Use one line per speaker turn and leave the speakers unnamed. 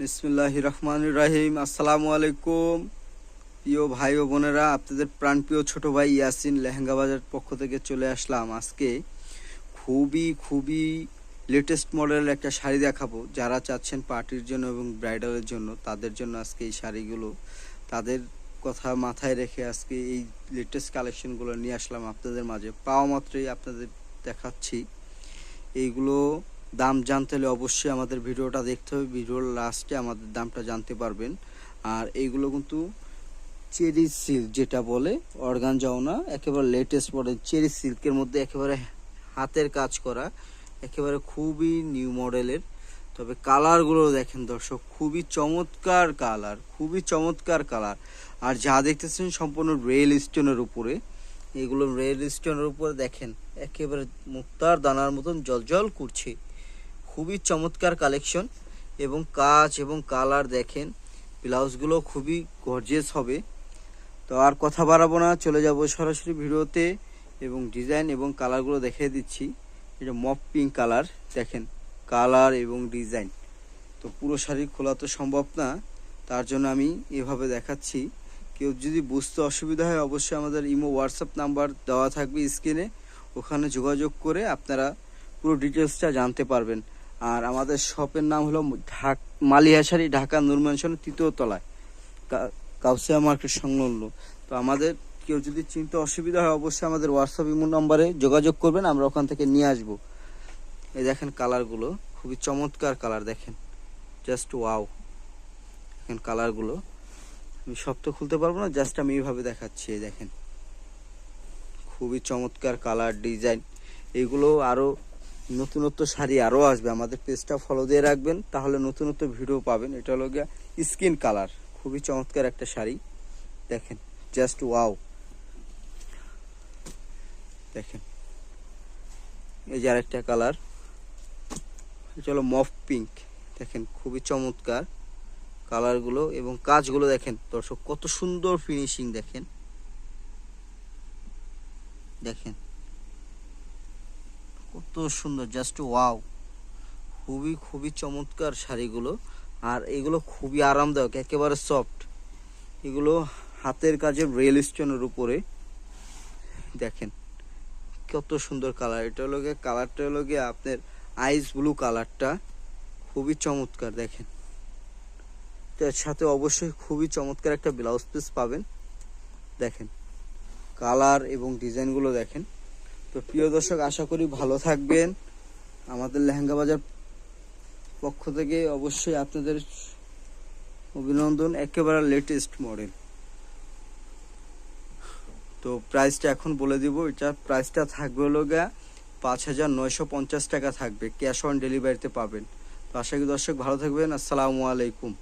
বিসমুল্লাহ রহমান রাহিম। আসসালামু আলাইকুম। প্রিয় ভাই ও বোনেরা, আপনাদের প্রাণপ্রিয় ছোট ভাই ইয়াসিন লেহেঙ্গা বাজার পক্ষ থেকে চলে আসলাম আজকে খুবই খুবই লেটেস্ট মডেলের একটা শাড়ি দেখাবো। যারা চাচ্ছেন পার্টির জন্য এবং ব্রাইডালের জন্য, তাদের জন্য আজকে এই শাড়িগুলো। তাদের কথা মাথায় রেখে আজকে এই লেটেস্ট কালেকশনগুলো নিয়ে আসলাম আপনাদের মাঝে। পাওয়া মাত্রই আপনাদের দেখাচ্ছি। এইগুলো দাম জানতে হলে অবশ্যই আমাদের ভিডিওটা দেখতে হবে। ভিডিওর লাস্টে আমাদের দামটা জানতে পারবেন। আর এইগুলো কিন্তু চেরি সিল্ক যেটা বলে, অর্গান যাও না একেবারে লেটেস্ট মডেল চেরি সিল্কের মধ্যে একেবারে হাতের কাজ করা, একেবারে খুবই নিউ মডেলের তবে কালারগুলো দেখেন দর্শক, খুবই চমৎকার কালার খুবই চমৎকার কালার আর যা দেখতেছেন সম্পূর্ণ রেল স্টোনের উপরে। এগুলো রেল স্টোনের উপরে দেখেন, একেবারে মুক্তার দানার মতন জলজল করছে। খুবই চমৎকার কালেকশন এবং কাজ এবং কালার দেখেন, ব্লাউজগুলো খুবই গর্জিয়াস হবে। তো আর কথা বাড়াবো না, চলে যাব সরাসরি ভিডিওতে এবং ডিজাইন এবং কালারগুলো দেখিয়ে দিচ্ছি। এটা মপ পিঙ্ক কালার দেখেন, কালার এবং ডিজাইন তো পুরো শাড়ি খোলা তো সম্ভব না, তার জন্য আমি এভাবে দেখাচ্ছি। কেউ যদি বুঝতে অসুবিধা হয়, অবশ্যই আমাদের ইমো হোয়াটসঅ্যাপ নাম্বার দেওয়া থাকবে স্ক্রিনে। ওখানে যোগাযোগ করে আপনারা পুরো ডিটেলসটা জানতে পারবেন। আর আমাদের শপের নাম হলো ঢাক ঢাকা নুরমানশনের তৃতীয় তলায় কাউসিয়া মার্কেট সংলগ্ন। তো আমাদের কেউ যদি চিনতে অসুবিধা হয়, অবশ্যই আমাদের হোয়াটসঅ্যাপ ইমো নম্বরে যোগাযোগ করবেন, আমরা ওখান থেকে নিয়ে আসব। এই দেখেন কালারগুলো, খুবই চমৎকার কালার দেখেন। Just wow. দেখেন কালারগুলো। আমি সব তো খুলতে পারব না, জাস্ট আমি এইভাবে দেখাচ্ছি, এই দেখেন। খুবই চমৎকার কালার, ডিজাইন। এইগুলো আরও নতুনত্ব শাড়ি আরও আসবে। আমাদের পেজটা ফলো দিয়ে রাখবেন, তাহলে নতুনত্ব ভিডিও পাবেন। এটা হলো গিয়া স্কিন কালার খুবই চমৎকার একটা শাড়ি। দেখেন জাস্ট ওয়াও দেখেন, এই যে আরেকটা কালার এটা হলো মফ পিঙ্ক দেখেন, খুবই চমৎকার কালারগুলো এবং কাজগুলো দেখেন, দর্শক, কত সুন্দর ফিনিশিং দেখেন। দেখেন কত সুন্দর জাস্ট ওয়াও খুবই খুবই চমৎকার শাড়িগুলো। আর এগুলো খুবই আরামদায়ক, একেবারে সফট এগুলো হাতের কাজের রেল স্টোনের উপরে। দেখেন, কত সুন্দর কালার এটা হলো গিয়ে কালারটা হলো গিয়ে আপনার আইস ব্লু কালারটা খুবই চমৎকার, দেখেন। তার সাথে অবশ্যই খুবই চমৎকার একটা ব্লাউজ পিস পাবেন। দেখেন কালার এবং ডিজাইনগুলো দেখেন। তো প্রিয় দর্শক, আশা করি ভালো থাকবেন। আমাদের লেহেঙ্গা বাজার পক্ষ থেকে অবশ্যই আপনাদের অভিনন্দন, একেবারে লেটেস্ট মডেল তো প্রাইসটা এখন বলে দিব, এটা প্রাইসটা থাকবে হলো গা পাঁচ হাজার নয়শো পঞ্চাশ টাকা থাকবে ক্যাশ অন ডেলিভারিতে পাবেন। তো আশা করি দর্শক ভালো থাকবেন, আসসালামু আলাইকুম।